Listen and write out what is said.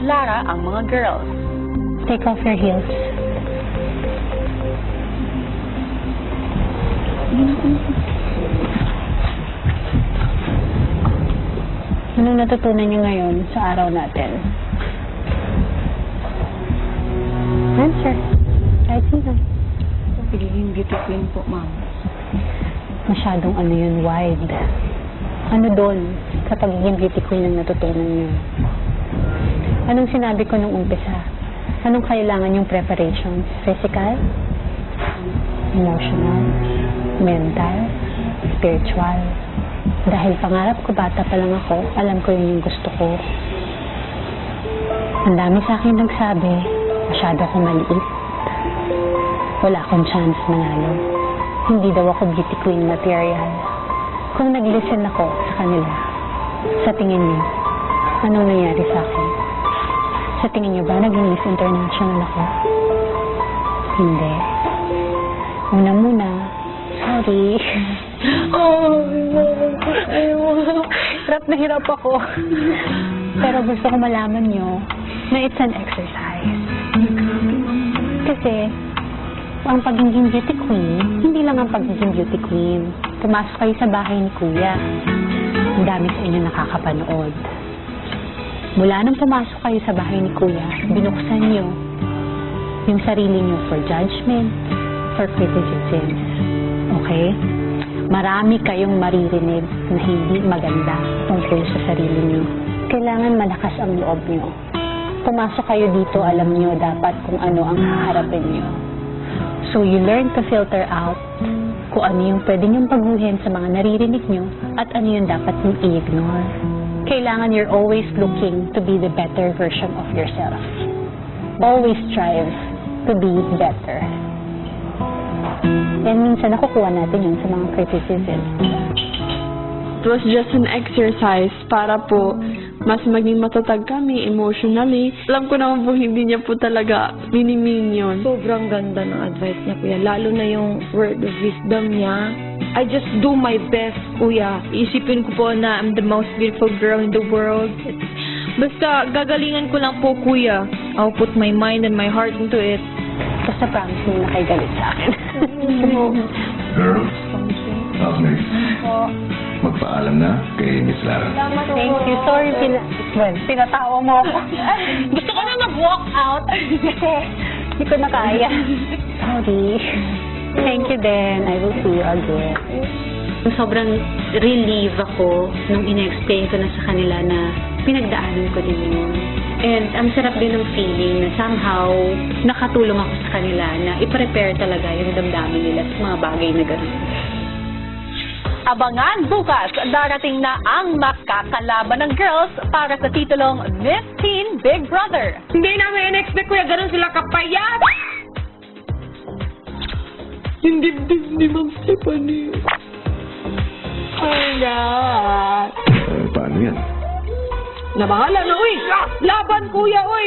Lara ang mga girls. Take off your heels. Anong natutunan niyo ngayon sa araw natin? Answer. Kahit sino. Pagiging beauty queen po, ma'am. Masyadong ano yun, wide. Ano doon sa pagiging beauty queen ang natutunan niyo? Anong sinabi ko nung umpisa? Anong kailangan yung preparation? Physical? Emotional? Mental? Spiritual? Dahil pangarap ko, bata pa lang ako, alam ko yun yung gusto ko. Ang dami sa akin nagsabi, masyado akong maliit. Wala akong chance manalo. Hindi daw ako beauty queen material. Kung nag-listen ako sa kanila, sa tingin niyo, anong nangyari sa akin? Sa tingin niyo ba naging Miss International ako? Hindi. Una muna, sorry. oh, hirap na hirap ako. Pero gusto ko malaman niyo na it's an exercise. Kasi, ang pagiging beauty queen, hindi lang ang pagiging beauty queen. Pumasok kayo sa bahay ni Kuya. Ang dami sa inyo nakakapanood. Mula nung pumasok kayo sa bahay ni Kuya, binuksan niyo yung sarili niyo for judgment, for criticism. Okay? Marami kayong maririnig na hindi maganda tungkol sa sarili niyo. Kailangan malakas ang loob niyo. Pumasok kayo dito, alam niyo dapat kung ano ang haharapin niyo. So you learn to filter out kung ano yung pwede niyong baguhin sa mga naririnig niyo at ano yung dapat niyong i-ignore. Kailangan you're always looking to be the better version of yourself. Always strive to be better. And minsan nakukuha natin yun sa mga criticism. It was just an exercise para po mas maging matatag kami emotionally. Alam ko naman po hindi niya po talaga minimin yun. Sobrang ganda ng advice niya, kuya. Lalo na yung word of wisdom niya. I just do my best, kuya. Isipin ko po na I'm the most beautiful girl in the world. Basta gagalingan ko lang po, kuya. I'll put my mind and my heart into it. Basta promise mo na kayo galit sa akin. Girls, next. Magpaalam na kay Miss Lara. Thank you. Sorry, pina well, pinatawa mo ako. Gusto ko na mag-walk out hindi ko na kaya. Sorry. Thank you then. I will see you again. Sobrang relieve ako nung ina-explain ko na sa kanila na pinagdaanan ko din yun. And ang sarap din ng feeling na somehow nakatulong ako sa kanila na i-prepare talaga yung damdamin nila sa mga bagay na gano'n. Abangan bukas, darating na ang makakalaban ng girls para sa titulong Miss Teen Big Brother. Hindi namin in-expect, kuya. Ganun sila kapayat. Yung dibdib ni Ma'am Stephanie. Ay, na. Eh, paano yan? Na bahala na, uy. Laban, kuya, uy.